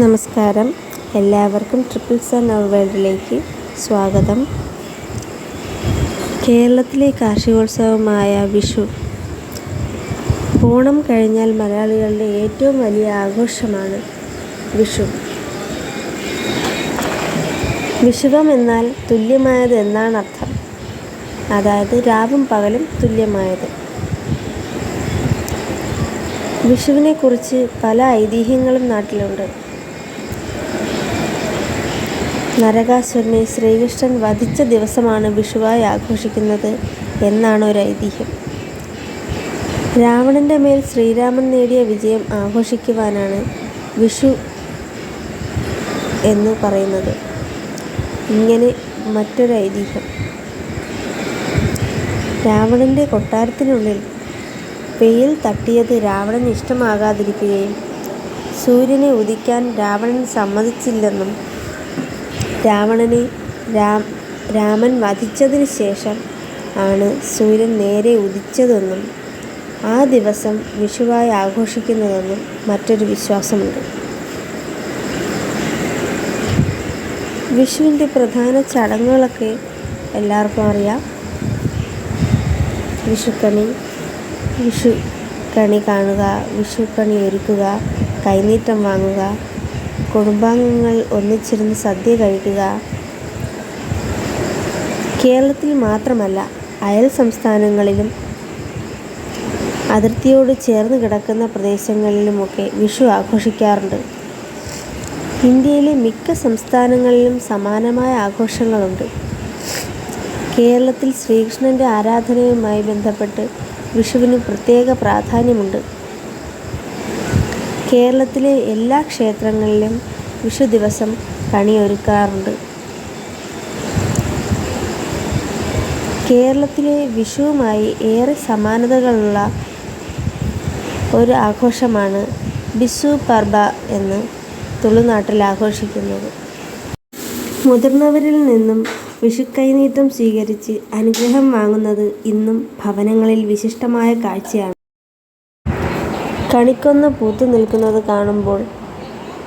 നമസ്കാരം. എല്ലാവർക്കും triple sun വേൾഡിലേക്ക് സ്വാഗതം. കേരളത്തിലെ കാർഷികോത്സവമായ വിഷു. ഓണം കഴിഞ്ഞാൽ മലയാളികളുടെ ഏറ്റവും വലിയ ആഘോഷമാണ് വിഷു. വിഷുവം എന്നാൽ തുല്യമായത് എന്നാണ് അർത്ഥം. അതായത് രാവും പകലും തുല്യമായത്. വിഷുവിനെക്കുറിച്ച് പല ഐതിഹ്യങ്ങളും നാട്ടിലുണ്ട്. നരകാസുരനെ ശ്രീകൃഷ്ണൻ വധിച്ച ദിവസമാണ് വിഷുവായി ആഘോഷിക്കുന്നത് എന്നാണ് ഒരു ഐതിഹ്യം. രാവണന്റെ മേൽ ശ്രീരാമൻ നേടിയ വിജയം ആഘോഷിക്കുവാനാണ് വിഷു എന്ന് പറയുന്നത്. ഇങ്ങനെ മറ്റൊരു ഐതിഹ്യം. രാവണന്റെ കൊട്ടാരത്തിനുള്ളിൽ വെയിൽ തട്ടിയത് രാവണൻ ഇഷ്ടമാകാതിരിക്കുകയും സൂര്യനെ ഉദിക്കാൻ രാവണൻ സമ്മതിച്ചില്ലെന്നും രാവണനെ രാമൻ വധിച്ചതിന് ശേഷം ആണ് സൂര്യൻ നേരെ ഉദിച്ചതെന്നും ആ ദിവസം വിഷുവായി ആഘോഷിക്കുന്നതെന്നും മറ്റൊരു വിശ്വാസമുണ്ട്. വിഷുവിന്റെ പ്രധാന ചടങ്ങുകളൊക്കെ എല്ലാവർക്കും അറിയാം. വിഷുക്കണി വിഷു കണി കാണുക വിഷുക്കണി ഒരുക്കുക കൈനീട്ടം വാങ്ങുക കുടുംബാംഗങ്ങൾ ഒന്നിച്ചിരുന്ന് സദ്യ കഴിക്കുക. കേരളത്തിൽ മാത്രമല്ല അയൽ സംസ്ഥാനങ്ങളിലും അതിർത്തിയോട് ചേർന്ന് കിടക്കുന്ന പ്രദേശങ്ങളിലുമൊക്കെ വിഷു ആഘോഷിക്കാറുണ്ട്. ഇന്ത്യയിലെ മിക്ക സംസ്ഥാനങ്ങളിലും സമാനമായ ആഘോഷങ്ങളുണ്ട്. കേരളത്തിൽ ശ്രീകൃഷ്ണന്റെ ആരാധനയുമായി ബന്ധപ്പെട്ട് വിഷുവിന് പ്രത്യേക പ്രാധാന്യമുണ്ട്. കേരളത്തിലെ എല്ലാ ക്ഷേത്രങ്ങളിലും വിഷു ദിവസം കണിയൊരുക്കാറുണ്ട് കേരളത്തിലെ വിഷുവുമായി ഏറെ സമാനതകളുള്ള ഒരു ആഘോഷമാണ് ബിസു പർബ എന്ന് തുളുനാട്ടിൽ ആഘോഷിക്കുന്നത്. മുതിർന്നവരിൽ നിന്നും വിഷുക്കൈനീട്ടം സ്വീകരിച്ച് അനുഗ്രഹം വാങ്ങുന്നത് ഇന്നും ഭവനങ്ങളിൽ വിശിഷ്ടമായ കാഴ്ചയാണ്. കണിക്കൊന്ന പൂത്തു നിൽക്കുന്നത് കാണുമ്പോൾ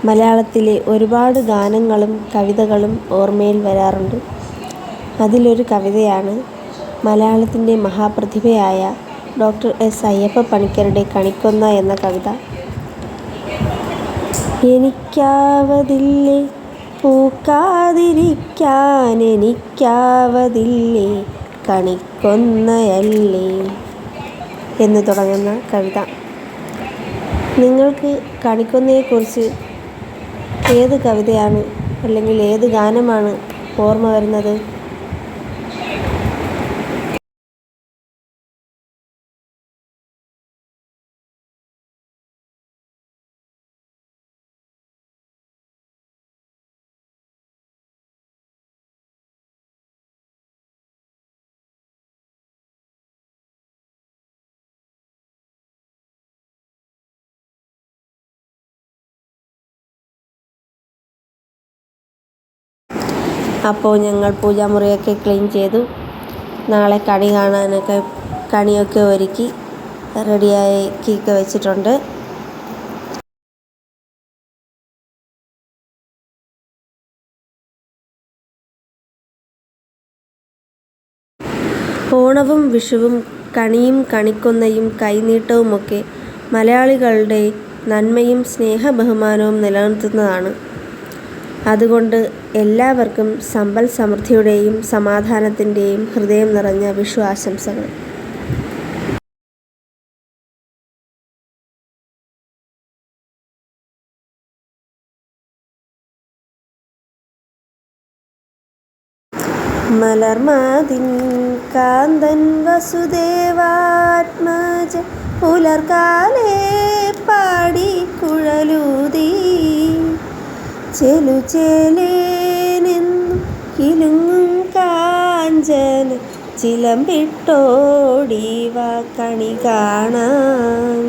മലയാളത്തിലെ ഒരുപാട് ഗാനങ്ങളും കവിതകളും ഓർമ്മയിൽ വരാറുണ്ട്. അതിലൊരു കവിതയാണ് മലയാളത്തിന്റെ മഹാപ്രതിഭയായ ഡോക്ടർ എസ് അയ്യപ്പ പണിക്കരുടെ കണിക്കൊന്ന എന്ന കവിത. എനിക്കാവതില്ലേ പൂക്കാതിരിക്കാൻ എനിക്കാവതില്ലേ കണിക്കൊന്നയല്ലേ എന്ന് തുടങ്ങുന്ന കവിത. നിങ്ങൾക്ക് കണിക്കൊന്നയെക്കുറിച്ച് ഏത് കവിതയാണ് അല്ലെങ്കിൽ ഏത് ഗാനമാണ് ഓർമ്മ വരുന്നത്? അപ്പോൾ ഞങ്ങൾ പൂജാമുറിയൊക്കെ ക്ലീൻ ചെയ്തു. നാളെ കണി കാണാനൊക്കെ കണിയൊക്കെ ഒരുക്കി റെഡിയാക്കിയൊക്കെ വെച്ചിട്ടുണ്ട്. ഓണവും വിഷുവും കണിയും കണിക്കൊന്നയും കൈനീട്ടവുമൊക്കെ മലയാളികളുടെ നന്മയും സ്നേഹബഹുമാനവും നിലനിർത്തുന്നതാണ്. അതുകൊണ്ട് എല്ലാവർക്കും സമ്പൽ സമൃദ്ധിയുടെയും സമാധാനത്തിന്റെയും ഹൃദയം നിറഞ്ഞ വിഷു ആശംസകൾ. മലർമാതിൻ കാന്തൻ വസുദേവാത്മജ പുലർക്കാലേ പാടി കുഴലൂതീ ചെലുചേലേനെന്നും കിലുങ്ങും കാഞ്ചന ചിലമ്പിട്ടോടിവ കണി കാണാൻ.